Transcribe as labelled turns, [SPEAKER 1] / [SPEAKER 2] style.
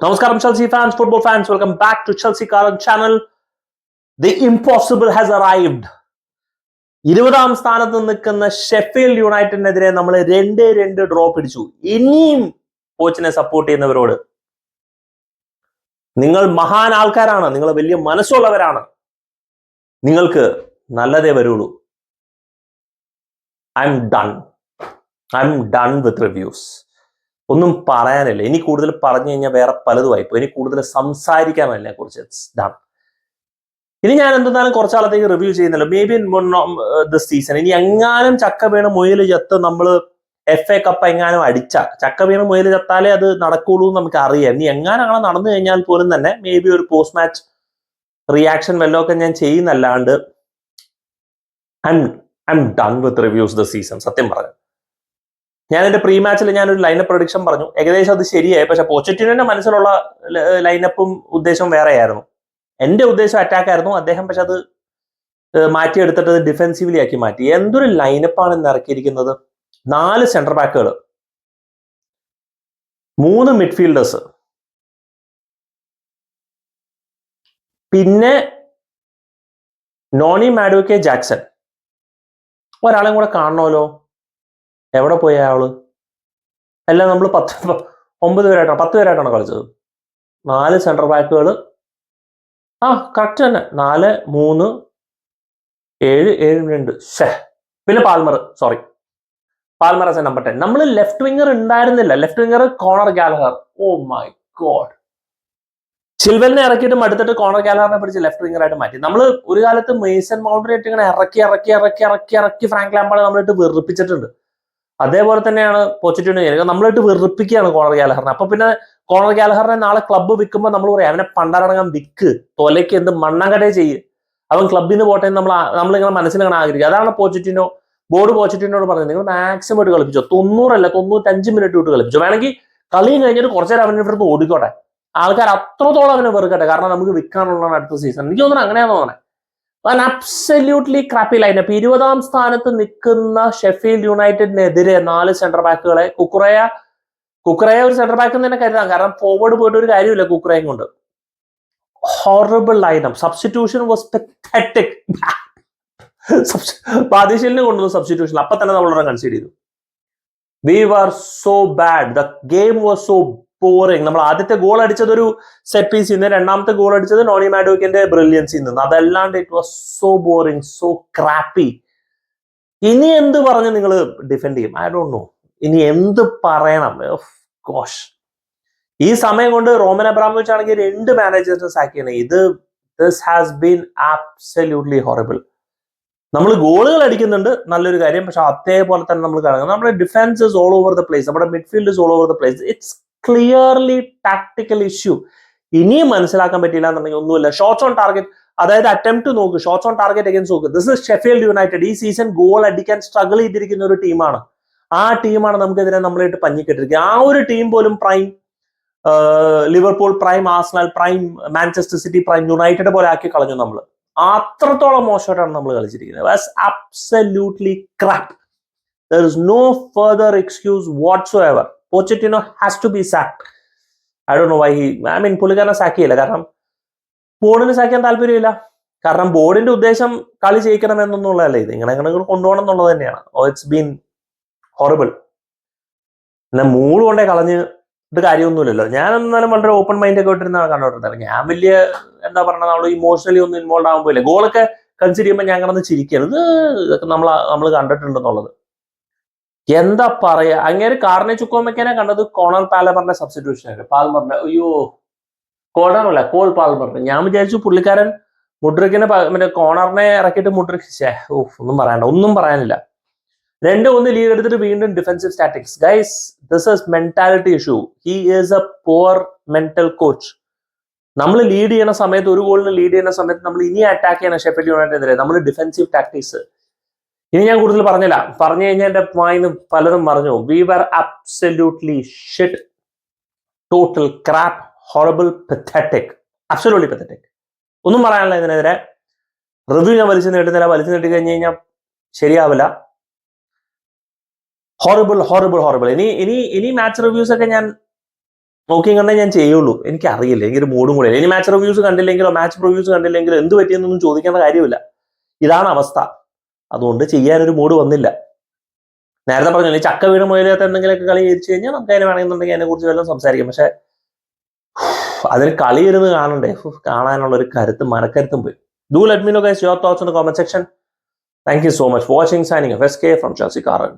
[SPEAKER 1] നമസ്കാരം Chelsea fans football fans welcome back to Chelsea കാരൻ channel the impossible has arrived ഇരുപതാം സ്ഥാനത്ത് നിൽക്കുന്ന Sheffield യുണൈറ്റഡിനെതിരെ നമ്മൾ രണ്ട് രണ്ട് ഡ്രോ പിടിച്ചു. ഇനിയും കോച്ചിനെ സപ്പോർട്ട് ചെയ്യുന്നവരോട് നിങ്ങൾ മഹാൻ ആൾക്കാരാണ്. നിങ്ങൾ വലിയ മനസ്സുള്ളവരാണ്. നിങ്ങൾക്ക് നല്ലതേ വരുള്ളൂ. I'm done I'm done with reviews ഒന്നും പറയാനില്ല. ഇനി കൂടുതൽ പറഞ്ഞു കഴിഞ്ഞാൽ വേറെ പലതും ആയിപ്പോ ഇനി കൂടുതൽ സംസാരിക്കാമല്ലേ കുറിച്ച് ഡൺ ഇനി ഞാൻ എന്തെന്നാലും കുറച്ചാളത്തേക്ക് റിവ്യൂ ചെയ്യുന്നില്ല. മേ ബി ദിസ് സീസൺ ഇനി എങ്ങാനും ചക്ക വീണ് മുയൽ ചത്ത് നമ്മൾ എഫ് എ കപ്പ് എങ്ങാനും അടിച്ച. ചക്ക വീണ് മുയൽ ചത്താലേ അത് നടക്കുള്ളൂ എന്ന് നമുക്ക് അറിയാം. ഇനി എങ്ങാനും അങ്ങനെ നടന്നു കഴിഞ്ഞാൽ പോലും തന്നെ മേ ബി ഒരു പോസ്റ്റ് മാച്ച് റിയാക്ഷൻ വല്ലതൊക്കെ ഞാൻ ചെയ്യുന്നല്ലാണ്ട് I I'm done with reviews the season സത്യം പറഞ്ഞു. ഞാൻ എന്റെ പ്രീ മാച്ചിൽ ഞാനൊരു ലൈനപ്പ് പ്രൊഡിക്ഷൻ പറഞ്ഞു. ഏകദേശം അത് ശരിയായി. പക്ഷെ പോച്ചറ്റിനെ മനസ്സിലുള്ള ലൈനപ്പും ഉദ്ദേശവും വേറെയായിരുന്നു. എന്റെ ഉദ്ദേശം അറ്റാക്ക് ആയിരുന്നു. അദ്ദേഹം പക്ഷെ അത് മാറ്റിയെടുത്തിട്ട് ഡിഫെൻസീവ്ലി ആക്കി മാറ്റി. എന്തൊരു ലൈനപ്പാണ് ഇന്ന് ഇറക്കിയിരിക്കുന്നത്? നാല് സെന്റർ ബാക്കുകൾ മൂന്ന് മിഡ്ഫീൽഡേഴ്സ് പിന്നെ നോണി മാഡോക്കെ ജാക്സൺ. ഒരാളെയും കൂടെ കാണണമല്ലോ. എവിടെ പോയ അയാൾ? എല്ലാം നമ്മൾ പത്ത് ഒമ്പത് പേരായിട്ടാണ് പത്ത് പേരായിട്ടാണ് കളിച്ചത്? നാല് സെൻട്രൽ ബാക്കുകൾ ആ കറക്റ്റ് തന്നെ. നാല് മൂന്ന് ഏഴ് ഏഴ് രണ്ട്. ഷേ പിന്നെ Palmer sorry Palmer as number ten നമ്മൾ ലെഫ്റ്റ് വിങ്ങർ ഉണ്ടായിരുന്നില്ല. Left winger Conor Gallagher. Oh my god ചിൽവലിനെ ഇറക്കിയിട്ട് മടുത്തിട്ട് കോണർ ഗാലഹറിനെ പിടിച്ച് ലെഫ്റ്റ് വിങ്ങർ ആയിട്ട് മാറ്റി. നമ്മൾ ഒരു കാലത്ത് മെയ്സൺ മൗണ്ടറി ആയിട്ട് ഇങ്ങനെ ഇറക്കി ഇറക്കി ഇറക്കി ഇറക്കി ഇറക്കി ഫ്രാങ്ക് ലാമ്പാടെ നമ്മളിട്ട് വെറുപ്പിച്ചിട്ടുണ്ട്. അതേപോലെ തന്നെയാണ് പോച്ചിറ്റിനോ ചെയ്യുന്നത് നമ്മളിട്ട് വെറുപ്പിക്കുകയാണ് കോണർ ഗാലഹറിനെ. അപ്പൊ പിന്നെ കോണർ ഗാലഹറിനെ നാളെ ക്ലബ്ബ് വിൽക്കുമ്പോൾ നമ്മൾ പറയും അവനെ പണ്ടാറടങ്ങാൻ വിക്ക്. തൊലയ്ക്ക് എന്ത് മണ്ണങ്കടേ ചെയ്യ്. അവൻ ക്ലബിൽ നിന്ന് പോട്ടെ നമ്മൾ നമ്മളിങ്ങനെ മനസ്സിലിങ്ങനെ ആഗ്രഹിക്കുക അതാണ് പോച്ചിറ്റിനോ ബോർഡ് പോച്ചിറ്റിനോട് പറഞ്ഞത്. നിങ്ങൾ മാക്സിമം ഇട്ട് കളിപ്പിച്ചോ. തൊണ്ണൂറല്ല തൊണ്ണൂറ്റഞ്ച് മിനിറ്റ് ഇട്ട് കളിപ്പിച്ചോ. വേണമെങ്കിൽ കളി കഴിഞ്ഞിട്ട് കുറച്ചു നേരം അവന്റെ അടുത്ത് ഓടിക്കോട്ടെ. ആൾക്കാർ അത്രത്തോളം അവനെ വെറുക്കട്ടെ. കാരണം നമുക്ക് വിൽക്കാനുള്ളതാണ് അടുത്ത സീസൺ എനിക്ക് തോന്നുന്നു അങ്ങനെയാണെന്ന് തോന്നണേ. അൻ അബ്സല്യൂട്ട്ലി ക്രാപ്പി ലൈനപ്പ് ഇരുപതാം സ്ഥാനത്ത് നിൽക്കുന്ന ഷെഫീൽഡ് യുണൈറ്റഡിനെതിരെ നാല് സെന്റർ ബാക്കുകളെ കുക്രയ കുക്രയ ഒരു സെന്റർ ബാക്ക് തന്നെ കരുതാം. കാരണം ഫോർവേഡ് പോയിട്ട് ഒരു കാര്യമില്ല കുക്കുറയും കൊണ്ട്. Horrible lineup substitution was pathetic ബാദിഷലിനെ കൊണ്ടുവന്നു സബ്സ്റ്റിറ്റ്യൂഷൻ അപ്പൊ തന്നെ നമ്മളൊരെ കൺസിഡർ ചെയ്തു. We are so bad the game was so boring നമ്മൾ ആദ്യത്തെ ഗോൾ അടിച്ചത് ഒരു സെറ്റ് പീസ് നിന്ന് രണ്ടാമത്തെ ഗോൾ അടിച്ചത് നോണി മാഡോക്കിന്റെ ബ്രില്യൻസിൽ നിന്ന് അതല്ലാണ്ട് it was so boring so crappy ഇനി എന്ത് പറഞ്ഞ് നിങ്ങൾ ഡിഫെൻഡ് ചെയ്യും? ഐ ഡോണ്ട് നോ ഇനി എന്ത് പറയണം? ഗോഷ് ഈ സമയം കൊണ്ട് റോമൻ അബ്രാമോവിച്ച് ആണെങ്കിൽ രണ്ട് മാനേജേഴ്സിനെ സാക്ക് ചെയ്യണം. ഇത് this has been absolutely horrible നമ്മൾ ഗോളുകൾ അടിക്കുന്നുണ്ട് നല്ലൊരു കാര്യം. പക്ഷെ അതേപോലെ തന്നെ നമ്മൾ കാണുന്നത് നമ്മുടെ defence is all over the place നമ്മുടെ midfield is all over the place it's clearly tactical issue ഇനിയും മനസ്സിലാക്കാൻ പറ്റില്ല എന്നുണ്ടെങ്കിൽ ഒന്നുമില്ല. ഷോർട്സ് ഓൺ ടാർഗറ്റ് അതായത് അറ്റംപ്റ്റ് നോക്ക്. ഷോർട്സ് ഓൺ ടാർഗറ്റ് അഗൻസ് നോക്ക്. ദിസ് ഇസ് ഷെഫീൽഡ് യുണൈറ്റഡ് ഈ സീസൺ ഗോൾ അടിക്കാൻ സ്ട്രഗിൾ ചെയ്തിരിക്കുന്ന ഒരു ടീമാണ് ആ ടീമാണ് നമുക്കെതിരെ നമ്മളായിട്ട് പഞ്ഞിക്കെട്ടിരിക്കുക. ആ ഒരു ടീം പോലും prime Liverpool prime Arsenal prime Manchester City prime United പോലെ ആക്കി കളഞ്ഞു നമ്മൾ അത്രത്തോളം മോശമായിട്ടാണ് നമ്മൾ കളിച്ചിരിക്കുന്നത്. Absolutely crap there is no further excuse whatsoever Pochettino has to be sacked I do know why he I mean പുള്ളിക്കാരനെ സാക്കിയില്ല കാരണം ബോർഡിന് സാക്കാൻ താല്പര്യമില്ല. കാരണം ബോർഡിന്റെ ഉദ്ദേശം കളി ജയിക്കണം എന്നൊന്നുള്ളതല്ല ഇത്. ഇങ്ങനെ ഇങ്ങനെ കൊണ്ടുപോകണം എന്നുള്ളത് തന്നെയാണ്. ഓ ഇറ്റ്സ് ബീൻ ഹൊറിബിൾ പിന്നെ മൂട് കൊണ്ടേ കളഞ്ഞ് ഇത് കാര്യമൊന്നുമില്ലല്ലോ. ഞാൻ എന്നാലും വളരെ ഓപ്പൺ മൈൻഡ് ഒക്കെ ഇട്ടിരുന്നാണ് കണ്ടോണ്ടിരുന്നത് ഞാൻ വലിയ എന്താ പറയുക നമ്മൾ ഇമോഷണലി ഒന്നും ഇൻവോൾവ് ആകുമ്പോൾ ഇല്ല ഗോളൊക്കെ കൺസിഡർ ചെയ്യുമ്പോൾ ഞാൻ കിടന്ന് ചിരിക്കരുത് ഇതൊക്കെ നമ്മൾ നമ്മൾ കണ്ടിട്ടുണ്ടെന്നുള്ളത്. എന്താ പറയാ? അങ്ങനെ കാർണെ ചുക്കോമയ്ക്കനെ കണ്ടത് കോണൽ പാലമറിന്റെ സബ്സ്റ്റിറ്റ്യൂഷൻ ആയിട്ട് പാൽമറിന്റെ അയ്യോ കോണറല്ല കോൾ പാൽമറിന്റെ. ഞാൻ വിചാരിച്ചു പുള്ളിക്കാരൻ മുഡ്രിക്കിനെ മറ്റേ കോണറിനെ ഇറക്കിയിട്ട് മുഡ്രിക് ഓഫ് ഒന്നും പറയണ്ട ഒന്നും പറയാനില്ല. രണ്ട് ഒന്ന് ലീഡ് എടുത്തിട്ട് വീണ്ടും defensive statics guys this is mentality issue he is a poor mental coach നമ്മൾ ലീഡ് ചെയ്യുന്ന സമയത്ത് ഒരു ഗോളിന് ലീഡ് ചെയ്യുന്ന സമയത്ത് നമ്മൾ ഇനി അറ്റാക്ക് ചെയ്യണം ഷെഫിൽ യുണൈറ്റഡിനെതിരെ. നമ്മൾ ഡിഫൻസീവ് ടാക്ടിക്സ് ഇനി ഞാൻ കൂടുതൽ പറഞ്ഞില്ല. പറഞ്ഞു കഴിഞ്ഞാൽ എന്റെ വായിന്ന് പലതും പറഞ്ഞു we were absolutely shit total crap horrible pathetic absolutely pathetic ഒന്നും പറയാനില്ല ഇതിനെതിരെ. റിവ്യൂ ഞാൻ വലിച്ചു നീട്ടുന്നില്ല. വലിച്ചു നീട്ടി കഴിഞ്ഞ് കഴിഞ്ഞാൽ ശരിയാവില്ല. ഹോറിബിൾ ഹോറിബിൾ ഹോറിബിൾ ഇനി ഇനി ഇനി മാച്ച് റിവ്യൂസ് ഒക്കെ ഞാൻ നോക്കി കണ്ടേ ഞാൻ ചെയ്യുള്ളൂ. എനിക്ക് അറിയില്ല എനിക്കൊരു മൂഡും കൂടെ ഇനി മാച്ച് റിവ്യൂസ് കണ്ടില്ലെങ്കിലോ മാച്ച് റിവ്യൂസ് കണ്ടില്ലെങ്കിലോ എന്ത് പറ്റിയെന്നൊന്നും ചോദിക്കേണ്ട കാര്യമില്ല. ഇതാണ് അവസ്ഥ. അതുകൊണ്ട് ചെയ്യാനൊരു മൂഡ് വന്നില്ല. നേരത്തെ പറഞ്ഞു ചക്ക വീണ് മുയലത്ത് എന്തെങ്കിലുമൊക്കെ കളി ജയിച്ചു കഴിഞ്ഞാൽ നമുക്ക് അതിനെ വേണമെന്നുണ്ടെങ്കിൽ അതിനെ കുറിച്ച് വല്ലതും സംസാരിക്കാം. പക്ഷെ അതിന് കളി ഇരുന്ന് കാണണ്ടേ? കാണാനുള്ള ഒരു കരുത്തും മനക്കരുത്തും പോയി. Do let me guys your thoughts in the comment section thank you so much watching signing F S K from chassis കാറൻ